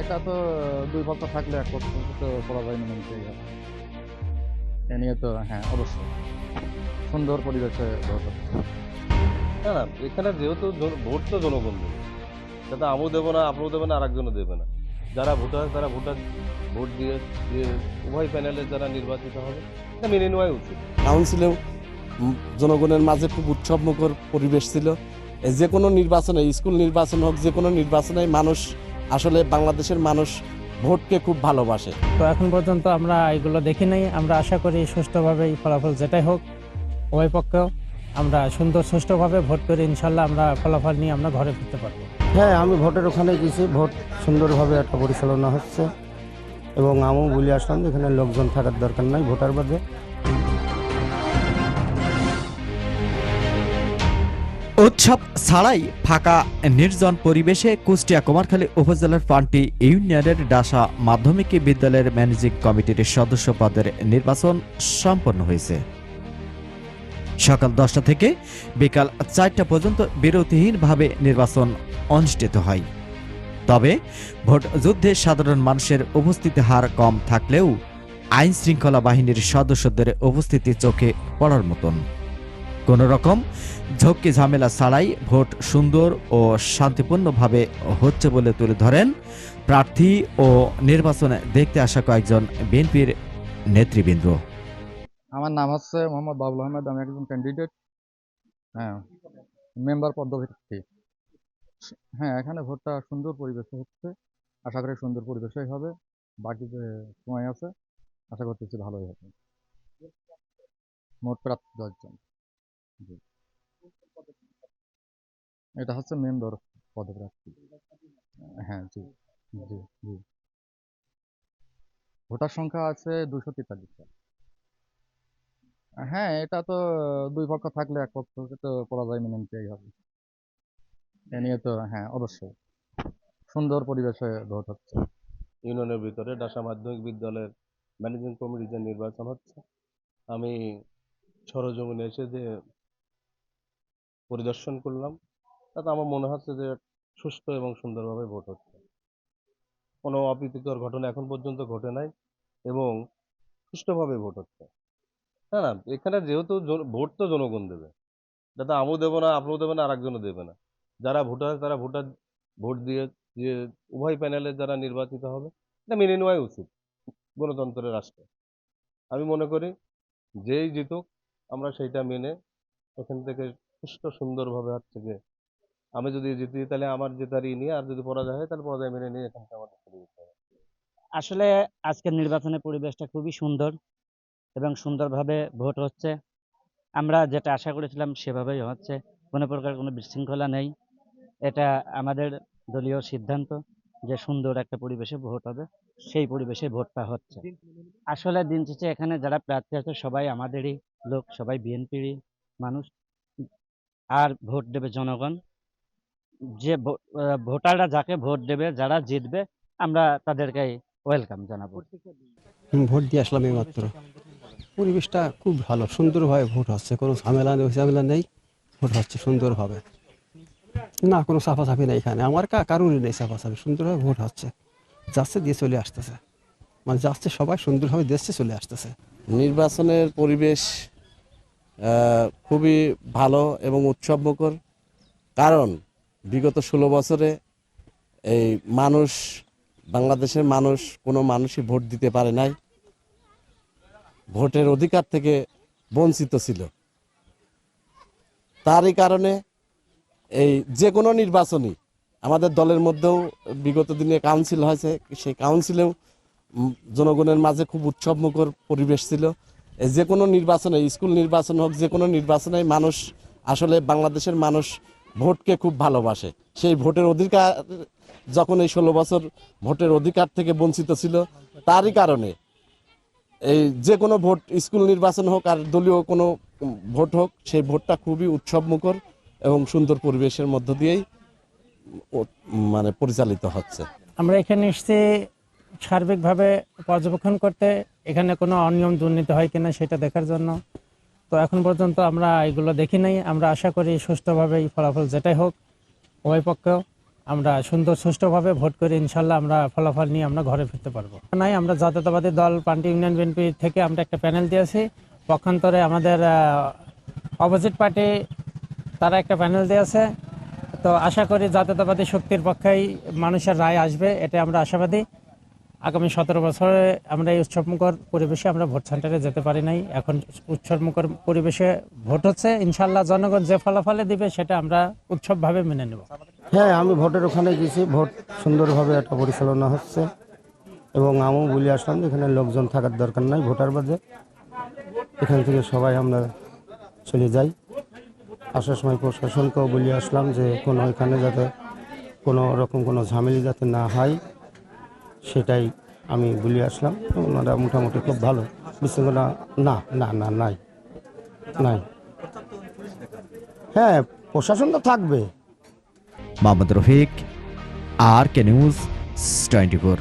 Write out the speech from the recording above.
এটা তো দুই পক্ষ থাকলে এক পক্ষ তো মেনে নিতেই হবে এ নিয়ে তো হ্যাঁ অবশ্যই। সুন্দর পরিবেশে ভোট না না এখানে যেহেতু ভোট তো জনগণ দেবে যাতে আমও দেবো না আপনিও দেবে না আরেকজনও দেবে না। যারা ভোটার তারা ভোটার ভোট দিয়ে দিয়ে উভয় প্যানেলের যারা নির্বাচিত হবে এটা মেনে নেওয়াই উচিত। কাউন্সিলেও জনগণের মাঝে খুব উৎসবমুখর পরিবেশ ছিল। যে কোনো নির্বাচনে স্কুল নির্বাচন হোক যে কোনো নির্বাচনে মানুষ আসলে বাংলাদেশের মানুষ ভোটকে খুব ভালোবাসে। তো এখন পর্যন্ত আমরা এগুলো দেখি নাই। আমরা আশা করি সুষ্ঠুভাবে এই ফলাফল যেটাই হোক উভয় পক্ষেও আমরা সুন্দর সুষ্ঠুভাবে ভোট করে ইনশাল্লাহ আমরা ফলাফল নিয়ে আমরা ঘরে ফিরতে পারব। হ্যাঁ আমি ভোটের ওখানে গেছি। ভোট সুন্দরভাবে একটা পরিচালনা হচ্ছে এবং আমিও বলে আসলাম যে এখানে লোকজন থাকার দরকার নাই ভোটার বাদে। উৎসব ছাড়াই ফাঁকা নির্জন পরিবেশে কুষ্টিয়া কুমারখালী উপজেলার পান্টি ইউনিয়নের ডাসা মাধ্যমিক বিদ্যালয়ের ম্যানেজিং কমিটির সদস্য পদের নির্বাচন সম্পন্ন হয়েছে। সকাল দশটা থেকে বিকাল চারটা পর্যন্ত বিরতিহীনভাবে নির্বাচন অনুষ্ঠিত হয়। তবে ভোট যুদ্ধে সাধারণ মানুষের উপস্থিতি হার কম থাকলেও আইন শৃঙ্খলা বাহিনীর সদস্যদের উপস্থিতি চোখে পড়ার মতন। কোন রকম ঝক্কি ঝামেলা ছাড়াই ভোট সুন্দর ও শান্তিপূর্ণভাবে হচ্ছে বলে তুলে ধরেন। প্রার্থী ও নির্বাচনে দেখতে আসা কয়েকজন বিএনপির নেতৃবৃন্দ। আমার নাম হচ্ছে মোহাম্মদ বাবুল আহমেদ, আমি একজন ক্যান্ডিডেট হ্যাঁ মেম্বার পদভিত্তি হ্যাঁ এখানে ভোটটা সুন্দর পরিবেশে হচ্ছে। আশা করি সুন্দর পরিবেশেই হবে। বাকি যে সময় আছে, আশা করতেছি ভালোই হবে। মোট প্রাপ্ত দশজন। এটা হচ্ছে মেম্বার পদপ্রার্থী। হ্যাঁ জি জি জি। ভোটার সংখ্যা আছে দুশো তেতাল্লিশটা হ্যাঁ এটা তো দুই পক্ষ থাকলে এক পক্ষকে তো পরাজয় মেনে নিতেই হবে। এ নিয়ে তো হ্যাঁ অবশ্যই। সুন্দর পরিবেশে ভোট হচ্ছে। ইউনিয়নের ভিতরে ডাসা মাধ্যমিক বিদ্যালয়ের ম্যানেজিং কমিটির যে নির্বাচন হচ্ছে, আমি সরজমিনে এসে যে পরিদর্শন করলাম। তাতে আমার মনে হচ্ছে যে সুষ্ঠু এবং সুন্দরভাবে ভোট হচ্ছে। কোনো অপ্রীতিকর ঘটনা এখন পর্যন্ত ঘটে নাই এবং সুষ্ঠুভাবে ভোট হচ্ছে। না না, এখানে যেহেতু ভোট তো জনগণ দেবে। যাতে আমও দেবো না আপনিও দেবে না আর একজনও দেবে না। যারা ভোটার, তারা ভোটার ভোট দিয়ে যে উভয় প্যানেলের যারা নির্বাচিত হবে, এটা মেনে নেওয়াই উচিত গণতন্ত্রের রাষ্ট্রে। আমি মনে করি, যেই জিতুক, আমরা সেইটা মেনে ওখান থেকে সুষ্ঠু সুন্দরভাবে হচ্ছে যে আমি যদি জিতি, তাহলে আমার জেতারই নিয়ে আর যদি পরাজয় হয়, তাহলে পরাজয় মেনে নিয়ে এখান আমাদের চলে যেতে হবে। আসলে আজকের নির্বাচনের পরিবেশটা খুবই সুন্দর এবং সুন্দরভাবে ভোট হচ্ছে। আমরা যেটা আশা করেছিলাম সেভাবেই হচ্ছে। কোনো প্রকার কোনো বিশৃঙ্খলা নেই। এটা আমাদের দলীয় সিদ্ধান্ত যে সুন্দর একটা পরিবেশে ভোট হবে, সেই পরিবেশে ভোটটা হচ্ছে। আসলে দিন শেষে এখানে যারা প্রার্থী আছে, সবাই আমাদেরই লোক, সবাই বিএনপিরই মানুষ। আর ভোট দেবে জনগণ। যে ভো- ভোটাররা যাকে ভোট দেবে যারা জিতবে আমরা তাদেরকে ওয়েলকাম জানাব। ভোট দিয়ে আসলাম এই মাত্র পরিবেশটা খুব ভালো সুন্দরভাবে ভোট হচ্ছে। কোনো ঝামেলা নেই ঝামেলা নেই ভোট হচ্ছে সুন্দরভাবে। না কোনো সাফাসাফি নেই এখানে। আমার কা কারোরই নেই সাফাসাফি সুন্দরভাবে ভোট হচ্ছে। যাচ্ছে দিয়ে চলে আসতেছে। মানে যাচ্ছে সবাই সুন্দরভাবে দেশে চলে আসতেছে। নির্বাচনের পরিবেশ খুবই ভালো এবং উৎসবমুখর। কারণ বিগত ষোলো বছরে এই মানুষ, বাংলাদেশের মানুষ কোনো মানুষই ভোট দিতে পারে নাই। ভোটের অধিকার থেকে বঞ্চিত ছিল। তারই কারণে এই যে কোনো নির্বাচনই আমাদের দলের মধ্যেও বিগত দিনে কাউন্সিল হয়েছে, সেই কাউন্সিলেও জনগণের মাঝে খুব উৎসবমুখর পরিবেশ ছিল। যে কোনো নির্বাচনে, স্কুল নির্বাচন হোক, যে কোনো নির্বাচনে মানুষ আসলে বাংলাদেশের মানুষ ভোটকে খুব ভালোবাসে। সেই ভোটের অধিকার, যখন এই ষোলো বছর ভোটের অধিকার থেকে বঞ্চিত ছিল, তারই কারণে এই যে কোনো ভোট, স্কুল নির্বাচন হোক আর দলীয় কোনো ভোট হোক, সেই ভোটটা খুবই উৎসবমুখর এবং সুন্দর পরিবেশের মধ্য দিয়েই মানে পরিচালিত হচ্ছে। আমরা এখানে এসেছি সার্বিকভাবে পর্যবেক্ষণ করতে এখানে কোনো অনিয়ম দুর্নীতি হয় কিনা সেটা দেখার জন্য। তো এখন পর্যন্ত আমরা এগুলো দেখি নাই। আমরা আশা করি সুষ্ঠুভাবে এই ফলাফল যেটাই হোক, উভয় পক্ষেও আমরা সুন্দর সুষ্ঠুভাবে ভোট করে ইনশাল্লাহ আমরা ফলাফল নিয়ে আমরা ঘরে ফিরতে পারব। নাই, আমরা জাতীয়তাবাদী দল, পার্টি ইউনিয়ন, বিএনপি থেকে আমরা একটা প্যানেল দিয়েছি। পক্ষান্তরে আমাদের অপোজিট পার্টি তারা একটা প্যানেল দিয়েছে। তো আশা করি জাতীয়তাবাদী শক্তির পক্ষেই মানুষের রায় আসবে এটা আমরা আশাবাদী। আগামী সতেরো বছরে আমরা এই উৎসবমুখর পরিবেশে আমরা ভোট সেন্টারে যেতে পারি নাই। এখন উৎসবমুখর পরিবেশে ভোট হচ্ছে ইনশাল্লাহ জনগণ যে ফলাফলে দিবে সেটা আমরা উৎসবভাবে মেনে নেব। হ্যাঁ আমি ভোটের ওখানে গেছি, ভোট সুন্দরভাবে একটা পরিচালনা হচ্ছে এবং আমিও বলে আসলাম, এখানে লোকজন থাকার দরকার নাই ভোটার বাদে। এখান থেকে সবাই আমরা চলে যাই। আসার সময় প্রশাসনকেও বলে আসলাম যে কোনো এখানে যাতে কোনো রকম কোনো ঝামেলি যাতে না হয়। সেটাই আমি বলে আসলাম। ওনারা মোটামুটি খুব ভালো। বিশৃঙ্খলা না না না, নাই। নাই। হ্যাঁ প্রশাসন তো থাকবে। Mohammad Rafiq, R K news twenty four.